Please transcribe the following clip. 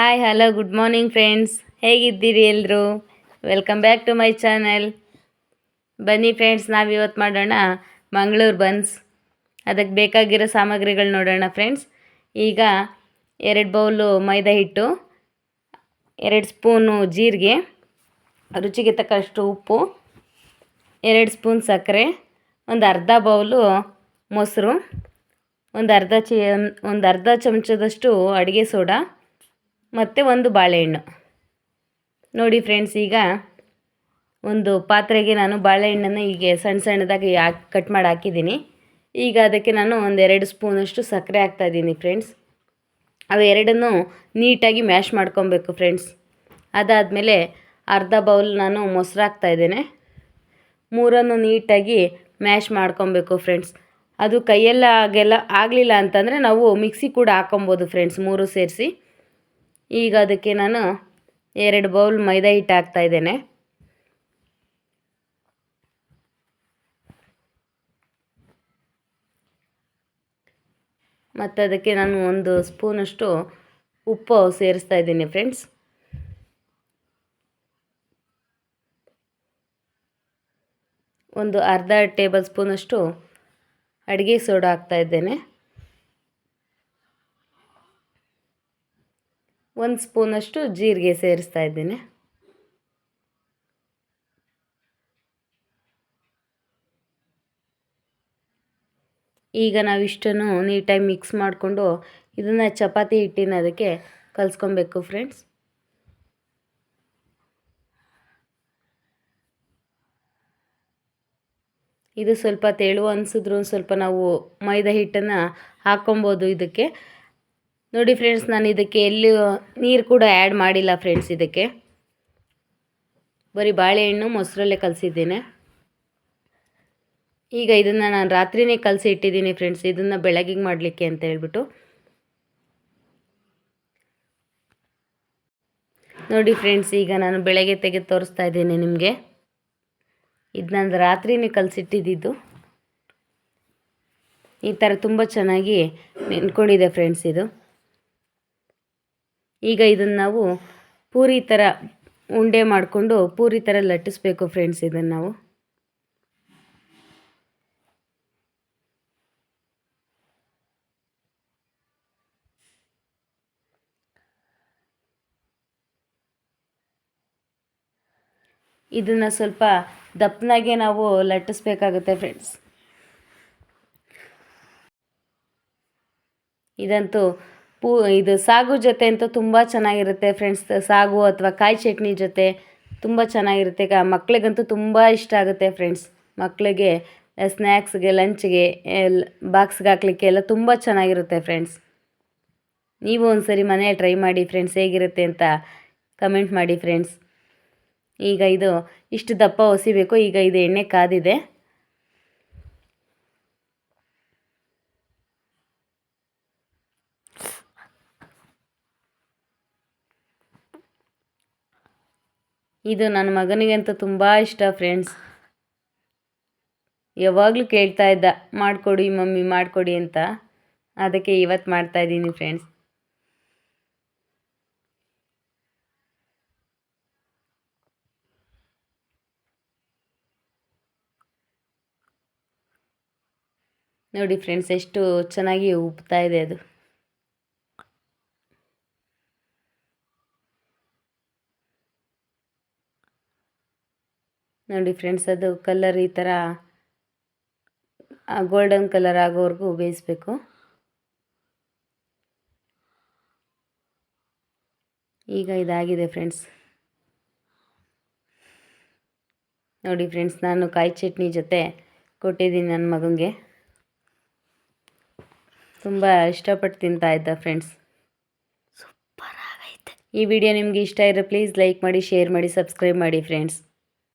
Hi hello good morning friends ಹೇಗಿದ್ದೀರಿ ಎಲ್ಲರೂ welcome back to my channel ಬನ್ನಿ friends ನಾವು ಇವತ್ತು ಮಾಡೋಣ ಮಂಗಳೂರು ಬನ್ಸ್ ಅದಕ್ಕೆ ಬೇಕಾಗಿರೋ ಸಾಮಗ್ರಿಗಳು ನೋಡೋಣ ಫ್ರೆಂಡ್ಸ್ ಈಗ ಎರಡು ಬೌಲು ಮೈದಾ ಹಿಟ್ಟು, ಎರಡು ಸ್ಪೂನು ಜೀರಿಗೆ, ರುಚಿಗೆ ತಕ್ಕಷ್ಟು ಉಪ್ಪು, ಎರಡು ಸ್ಪೂನ್ ಸಕ್ಕರೆ, ಒಂದು ಅರ್ಧ ಬೌಲು ಮೊಸರು, ಒಂದು ಅರ್ಧ ಚಿ, ಒಂದು ಅರ್ಧ ಚಮಚದಷ್ಟು ಅಡುಗೆ ಸೋಡಾ ಮತ್ತು ಒಂದು ಬಾಳೆಹಣ್ಣು. ನೋಡಿ ಫ್ರೆಂಡ್ಸ್ ಈಗ ಒಂದು ಪಾತ್ರೆಗೆ ನಾನು ಬಾಳೆಹಣ್ಣನ್ನು ಹೀಗೆ ಸಣ್ಣ ಸಣ್ಣದಾಗಿ ಹಾಕಿ ಕಟ್ ಮಾಡಿ ಹಾಕಿದ್ದೀನಿ. ಈಗ ಅದಕ್ಕೆ ನಾನು ಒಂದೆರಡು ಸ್ಪೂನಷ್ಟು ಸಕ್ಕರೆ ಹಾಕ್ತಾಯಿದ್ದೀನಿ ಫ್ರೆಂಡ್ಸ್ ಅವು ಎರಡನ್ನೂ ನೀಟಾಗಿ ಮ್ಯಾಶ್ ಮಾಡ್ಕೊಬೇಕು ಫ್ರೆಂಡ್ಸ್ ಅದಾದಮೇಲೆ ಅರ್ಧ ಬೌಲ್ ನಾನು ಮೊಸರು ಹಾಕ್ತಾಯಿದ್ದೇನೆ ಮೂರನ್ನು ನೀಟಾಗಿ ಮ್ಯಾಶ್ ಮಾಡ್ಕೊಬೇಕು ಫ್ರೆಂಡ್ಸ್ ಅದು ಕೈಯೆಲ್ಲ ಆಗೆಲ್ಲ ಆಗಲಿಲ್ಲ ಅಂತಂದರೆ ನಾವು ಮಿಕ್ಸಿ ಕೂಡ ಹಾಕೊಬೋದು ಫ್ರೆಂಡ್ಸ್ ಮೂರು ಸೇರಿಸಿ. ಈಗ ಅದಕ್ಕೆ ನಾನು ಎರಡು ಬೌಲ್ ಮೈದಾ ಹಿಟ್ಟು ಹಾಕ್ತಾ ಇದ್ದೇನೆ. ಮತ್ತು ಅದಕ್ಕೆ ನಾನು ಒಂದು ಸ್ಪೂನಷ್ಟು ಉಪ್ಪು ಸೇರಿಸ್ತಾ ಇದ್ದೀನಿ ಫ್ರೆಂಡ್ಸ್. ಒಂದು ಅರ್ಧ ಟೇಬಲ್ ಸ್ಪೂನಷ್ಟು ಅಡುಗೆ ಸೋಡಾ ಹಾಕ್ತಾ ಇದ್ದೇನೆ. ಒಂದು ಸ್ಪೂನಷ್ಟು ಜೀರಿಗೆ ಸೇರಿಸ್ತಾ ಇದ್ದೀನಿ. ಈಗ ನಾವಿಷ್ಟನ್ನು ನೀಟಾಗಿ ಮಿಕ್ಸ್ ಮಾಡಿಕೊಂಡು ಇದನ್ನು ಚಪಾತಿ ಹಿಟ್ಟಿನ ಅದಕ್ಕೆ ಕಲಿಸ್ಕೊಬೇಕು ಫ್ರೆಂಡ್ಸ್. ಇದು ಸ್ವಲ್ಪ ತೆಳು ಅನಿಸಿದ್ರು ಸ್ವಲ್ಪ ನಾವು ಮೈದಾ ಹಿಟ್ಟನ್ನು ಹಾಕ್ಕೊಬೋದು ಇದಕ್ಕೆ. ನೋಡಿ ಫ್ರೆಂಡ್ಸ್ ನಾನು ಇದಕ್ಕೆ ಎಲ್ಲೂ ನೀರು ಕೂಡ ಆ್ಯಡ್ ಮಾಡಿಲ್ಲ ಫ್ರೆಂಡ್ಸ್ ಇದಕ್ಕೆ. ಬರೀ ಬಾಳೆಹಣ್ಣು, ಮೊಸರಲ್ಲೇ ಕಲಸಿದ್ದೇನೆ. ಈಗ ಇದನ್ನು ನಾನು ರಾತ್ರಿನೇ ಕಲಸಿ ಇಟ್ಟಿದ್ದೀನಿ ಫ್ರೆಂಡ್ಸ್ ಇದನ್ನು ಬೆಳಗಿಗೆ ಮಾಡಲಿಕ್ಕೆ ಅಂತ ಹೇಳ್ಬಿಟ್ಟು. ನೋಡಿ ಫ್ರೆಂಡ್ಸ್ ಈಗ ನಾನು ಬೆಳಗ್ಗೆ ತೆಗೆದು ತೋರಿಸ್ತಾ ಇದ್ದೀನಿ ನಿಮಗೆ. ಇದು ನಾನು ರಾತ್ರಿನೇ ಕಲಸಿಟ್ಟಿದ್ದು. ಈ ಥರ ತುಂಬ ಚೆನ್ನಾಗಿ ನೆನ್ಕೊಂಡಿದೆ ಫ್ರೆಂಡ್ಸ್ ಇದು. ಈಗ ಇದನ್ನು ನಾವು ಪೂರಿ ಥರ ಉಂಡೆ ಮಾಡಿಕೊಂಡು ಪೂರಿ ಥರ ಲಟ್ಟಿಸ್ಬೇಕು ಫ್ರೆಂಡ್ಸ್ ಇದನ್ನು ನಾವು. ಇದನ್ನು ಸ್ವಲ್ಪ ದಪ್ಪನಾಗೆ ನಾವು ಲಟ್ಟಿಸ್ಬೇಕಾಗುತ್ತೆ ಫ್ರೆಂಡ್ಸ್ ಇದಂತೂ ಪೂ, ಇದು ಸಾಗು ಜೊತೆ ಅಂತೂ ತುಂಬ ಚೆನ್ನಾಗಿರುತ್ತೆ ಫ್ರೆಂಡ್ಸ್ ಸಾಗು ಅಥವಾ ಕಾಯಿ ಚಟ್ನಿ ಜೊತೆ ತುಂಬ ಚೆನ್ನಾಗಿರುತ್ತೆ. ಮಕ್ಕಳಿಗಂತೂ ತುಂಬ ಇಷ್ಟ ಆಗುತ್ತೆ ಫ್ರೆಂಡ್ಸ್ ಮಕ್ಕಳಿಗೆ ಸ್ನ್ಯಾಕ್ಸ್ಗೆ ಲಂಚ್ಗೆ ಎಲ್ಲ ಬಾಕ್ಸ್ಗೆ ಹಾಕ್ಲಿಕ್ಕೆ ಎಲ್ಲ ತುಂಬ ಚೆನ್ನಾಗಿರುತ್ತೆ ಫ್ರೆಂಡ್ಸ್ ನೀವು ಒಂದು ಸರಿ ಟ್ರೈ ಮಾಡಿ ಫ್ರೆಂಡ್ಸ್ ಹೇಗಿರುತ್ತೆ ಅಂತ ಕಮೆಂಟ್ ಮಾಡಿ ಫ್ರೆಂಡ್ಸ್ ಈಗ ಇದು ಇಷ್ಟು ದಪ್ಪ ಹೊಸಿಬೇಕು ಈಗ ಇದು ಎಣ್ಣೆ ಕಾದಿದೆ. ಇದು ನನ್ನ ಮಗನಿಗಂತೂ ತುಂಬ ಇಷ್ಟ ಫ್ರೆಂಡ್ಸ್. ಯಾವಾಗಲೂ ಕೇಳ್ತಾ ಇದ್ದ, ಮಾಡಿಕೊಡಿ ಮಮ್ಮಿ, ಮಾಡಿಕೊಡಿ ಅಂತ. ಅದಕ್ಕೆ ಇವತ್ತು ಮಾಡ್ತಾ ಇದ್ದೀನಿ ಫ್ರೆಂಡ್ಸ್. ನೋಡಿ ಫ್ರೆಂಡ್ಸ್, ಎಷ್ಟು ಚೆನ್ನಾಗಿ ಉಬ್ತಾ ಇದೆ ಅದು. ನೋಡಿ ಫ್ರೆಂಡ್ಸ್ ಅದು ಕಲರ್ ಈ ಥರ ಗೋಲ್ಡನ್ ಕಲರ್ ಆಗೋವರೆಗೂ ಬೇಯಿಸ್ಬೇಕು. ಈಗ ಇದಾಗಿದೆ ಫ್ರೆಂಡ್ಸ್ ನೋಡಿ ಫ್ರೆಂಡ್ಸ್ ನಾನು ಕಾಯಿ ಚಟ್ನಿ ಜೊತೆ ಕೊಟ್ಟಿದ್ದೀನಿ ನನ್ನ ಮಗನಿಗೆ ತುಂಬ ಇಷ್ಟಪಟ್ಟು ತಿಂತಾ ಇದ್ದ ಫ್ರೆಂಡ್ಸ್ ಸೂಪರ್ ಆಗೈತೆ. ಈ ವಿಡಿಯೋ ನಿಮಗೆ ಇಷ್ಟ ಇರೋ ಪ್ಲೀಸ್ ಲೈಕ್ ಮಾಡಿ ಶೇರ್ ಮಾಡಿ ಸಬ್ಸ್ಕ್ರೈಬ್ ಮಾಡಿ ಫ್ರೆಂಡ್ಸ್